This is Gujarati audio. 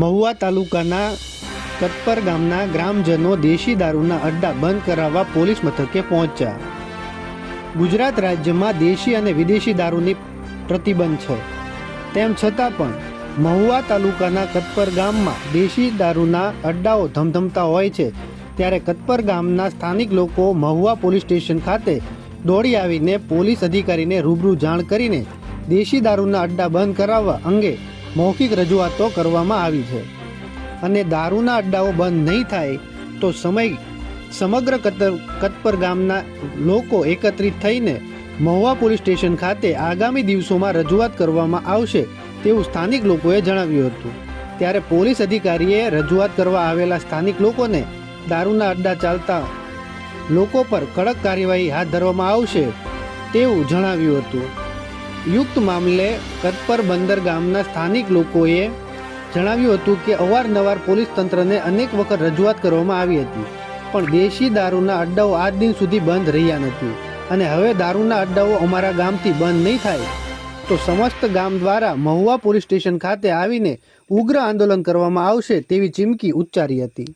મહુવા તાલુકાના કતપર ગામના ગ્રામજનો દેશી દારૂના અડ્ડા બંધ કરાવવા પોલીસ મથકે પહોંચ્યા. ગુજરાત રાજ્યમાં દેશી અને વિદેશી દારૂની પ્રતિબંધ છે. તેમ છતાં પણ મહુવા તાલુકાના કતપર ગામમાં દેશી દારૂના અડ્ડાઓ ધમધમતા હોય છે, ત્યારે કતપર ગામના સ્થાનિક લોકો મહુવા પોલીસ સ્ટેશન ખાતે દોડી આવીને પોલીસ અધિકારીને રૂબરૂ જાણ કરીને દેશી દારૂના અડ્ડા બંધ કરાવવા અંગે મૌખિક રજૂઆતો કરવામાં આવી છે. અને દારૂના અડ્ડાઓ બંધ નહીં થાય તો સમય સમગ્ર કતર, કતપર ગામના લોકો એકત્રિત થઈને મહુવા પોલીસ સ્ટેશન ખાતે આગામી દિવસોમાં રજૂઆત કરવામાં આવશે તેવું સ્થાનિક લોકોએ જણાવ્યું હતું. ત્યારે પોલીસ અધિકારીએ રજૂઆત કરવા આવેલા સ્થાનિક લોકોને દારૂના અડ્ડા ચાલતા લોકો પર કડક કાર્યવાહી હાથ ધરવામાં આવશે તેવું જણાવ્યું હતું. યુક્ત મામલે કતપર બંદર ગામના સ્થાનિક લોકોએ જણાવ્યું હતું કે અવારનવાર પોલીસ તંત્રને અનેક વખત રજૂઆત કરવામાં આવી હતી, પણ દેશી દારૂના અડ્ડાઓ આજ દિન સુધી બંધ રહ્યા નથી અને હવે દારૂના અડ્ડાઓ અમારા ગામથી બંધ નહીં થાય. તો સમસ્ત ગામ દ્વારા મહુવા પોલીસ સ્ટેશન ખાતે આવીને ઉગ્ર આંદોલન કરવામાં આવશે તેવી ચીમકી ઉચ્ચારી હતી.